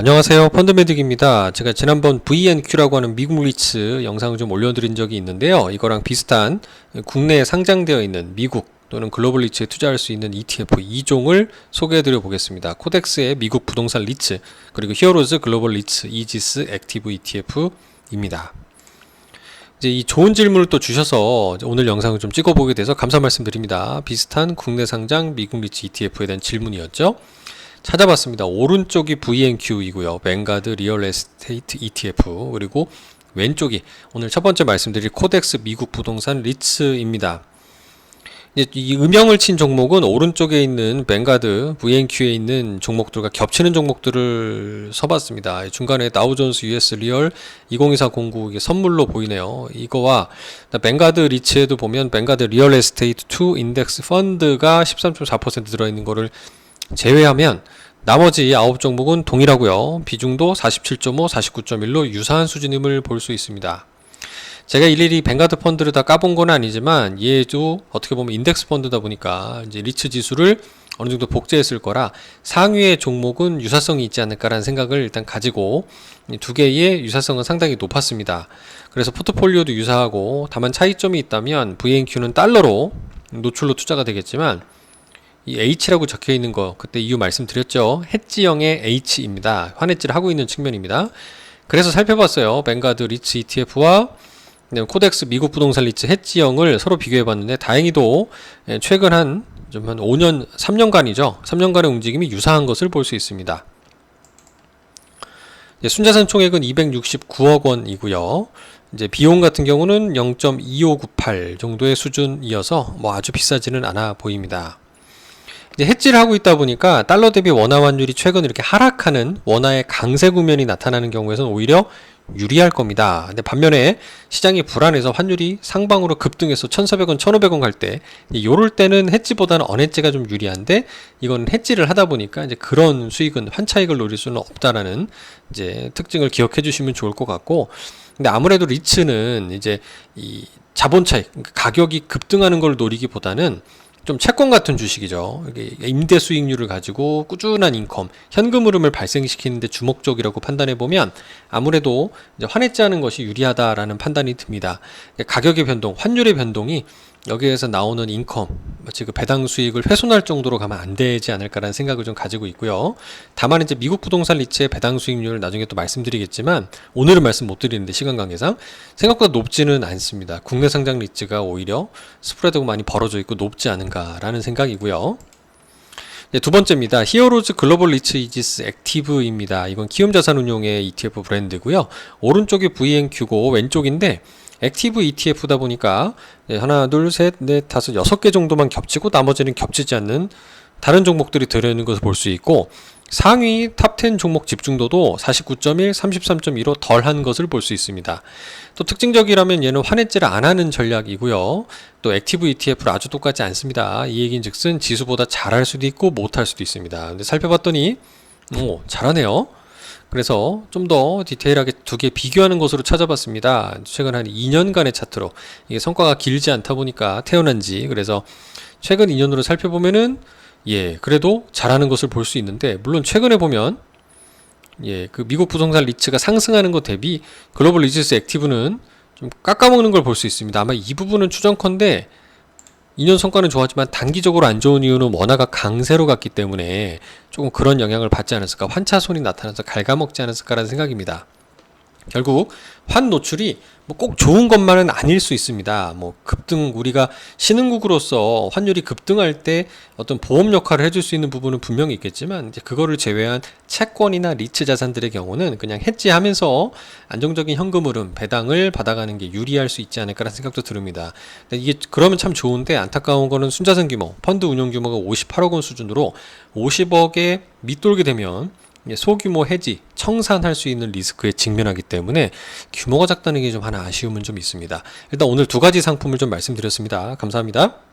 안녕하세요. 펀드메딕입니다. 제가 지난번 VNQ라고 하는 미국 리츠 영상을 좀 올려드린 적이 있는데요. 이거랑 비슷한 국내에 상장되어 있는 미국 또는 글로벌 리츠에 투자할 수 있는 ETF 2종을 소개해드려 보겠습니다. 코덱스의 미국 부동산 리츠 그리고 히어로즈 글로벌 리츠 이지스 액티브 ETF입니다. 이제 이 좋은 질문을 또 주셔서 오늘 영상을 좀 찍어보게 돼서 감사 말씀드립니다. 비슷한 국내 상장 미국 리츠 ETF에 대한 질문이었죠. 찾아봤습니다. 오른쪽이 VNQ이고요. 뱅가드 리얼 에스테이트 ETF 그리고 왼쪽이 오늘 첫 번째 말씀드릴 코덱스 미국 부동산 리츠입니다. 이 음영을 친 종목은 오른쪽에 있는 뱅가드 VNQ에 있는 종목들과 겹치는 종목들을 써봤습니다. 중간에 다우존스 US 리얼 202409 이게 선물로 보이네요. 이거와 뱅가드 리츠에도 보면 뱅가드 리얼 에스테이트 2 인덱스 펀드가 13.4% 들어있는 거를 제외하면 나머지 9 종목은 동일하고요. 비중도 47.5, 49.1로 유사한 수준임을 볼 수 있습니다. 제가 일일이 뱅가드 펀드를 다 까본 건 아니지만 얘도 어떻게 보면 인덱스 펀드다 보니까 이제 리츠 지수를 어느 정도 복제했을 거라 상위의 종목은 유사성이 있지 않을까라는 생각을 일단 가지고 두 개의 유사성은 상당히 높았습니다. 그래서 포트폴리오도 유사하고 다만 차이점이 있다면 VNQ는 달러로 노출로 투자가 되겠지만 이 H라고 적혀 있는 거 그때 이유 말씀드렸죠. 해지형의 H입니다. 환해지를 하고 있는 측면입니다. 그래서 살펴봤어요. 뱅가드 리츠 ETF와 코덱스 미국 부동산 리츠 해지형을 서로 비교해 봤는데 다행히도 예, 최근 한 좀 한 5년, 3년간이죠. 3년간의 움직임이 유사한 것을 볼 수 있습니다. 순자산 총액은 269억 원이고요. 이제 비용 같은 경우는 0.2598 정도의 수준이어서 뭐 아주 비싸지는 않아 보입니다. 이제 해지를 하고 있다 보니까 달러 대비 원화 환율이 최근 이렇게 하락하는 원화의 강세 국면이 나타나는 경우에는 오히려 유리할 겁니다. 근데 반면에 시장이 불안해서 환율이 상방으로 급등해서 1,400원, 1,500원 갈 때, 요럴 때는 해지보다는 언해지가 좀 유리한데, 이건 해지를 하다 보니까 이제 그런 수익은 환차익을 노릴 수는 없다라는 이제 특징을 기억해 주시면 좋을 것 같고, 근데 아무래도 리츠는 이제 이 자본 차익, 그러니까 가격이 급등하는 걸 노리기보다는 좀 채권 같은 주식이죠. 이게 임대 수익률을 가지고 꾸준한 인컴, 현금 흐름을 발생시키는데 주목적이라고 판단해 보면 아무래도 환해지하는 것이 유리하다라는 판단이 듭니다. 가격의 변동, 환율의 변동이 여기에서 나오는 인컴, 마치 그 배당 수익을 훼손할 정도로 가면 안 되지 않을까라는 생각을 좀 가지고 있고요. 다만 이제 미국 부동산 리츠의 배당 수익률을 나중에 또 말씀드리겠지만 오늘은 말씀 못 드리는데 시간 관계상 생각보다 높지는 않습니다. 국내 상장 리츠가 오히려 스프레드가 많이 벌어져 있고 높지 않은가라는 생각이고요. 네, 두 번째입니다. 히어로즈 글로벌 리츠 이지스 액티브입니다. 이건 키움 자산운용의 ETF 브랜드고요. 오른쪽이 VNQ고 왼쪽인데 액티브 ETF다 보니까 네, 하나, 둘, 셋, 넷, 다섯, 여섯 개 정도만 겹치고 나머지는 겹치지 않는 다른 종목들이 들어있는 것을 볼 수 있고 상위 탑10 종목 집중도도 49.1, 33.2로 덜한 것을 볼 수 있습니다. 또 특징적이라면 얘는 환해지를 안 하는 전략이고요. 또 액티브 ETF를 아주 똑같지 않습니다. 이 얘기인 즉슨 지수보다 잘할 수도 있고 못할 수도 있습니다. 근데 살펴봤더니 오, 잘하네요. 그래서 좀 더 디테일하게 두 개 비교하는 것으로 찾아봤습니다. 최근 한 2년간의 차트로 이게 성과가 길지 않다 보니까 태어난 지 그래서 최근 2년으로 살펴보면은 예 그래도 잘하는 것을 볼 수 있는데 물론 최근에 보면 예 그 미국 부동산 리츠가 상승하는 것 대비 글로벌 리지스 액티브는 좀 깎아먹는 걸 볼 수 있습니다. 아마 이 부분은 추정컨대 2년 성과는 좋았지만 단기적으로 안 좋은 이유는 원화가 강세로 갔기 때문에 조금 그런 영향을 받지 않았을까 환차손이 나타나서 갉아먹지 않았을까라는 생각입니다. 결국 환 노출이 뭐 꼭 좋은 것만은 아닐 수 있습니다. 뭐 급등 우리가 신흥국으로서 환율이 급등할 때 어떤 보험 역할을 해줄 수 있는 부분은 분명히 있겠지만 이제 그거를 제외한 채권이나 리츠 자산들의 경우는 그냥 해지하면서 안정적인 현금 흐름 배당을 받아가는 게 유리할 수 있지 않을까라는 생각도 듭니다. 이게 그러면 참 좋은데 안타까운 거는 순자산 규모 펀드 운용 규모가 58억 원 수준으로 50억에 밑돌게 되면 소규모 해지, 청산할 수 있는 리스크에 직면하기 때문에 규모가 작다는 게 좀 하나 아쉬움은 좀 있습니다. 일단 오늘 두 가지 상품을 좀 말씀드렸습니다. 감사합니다.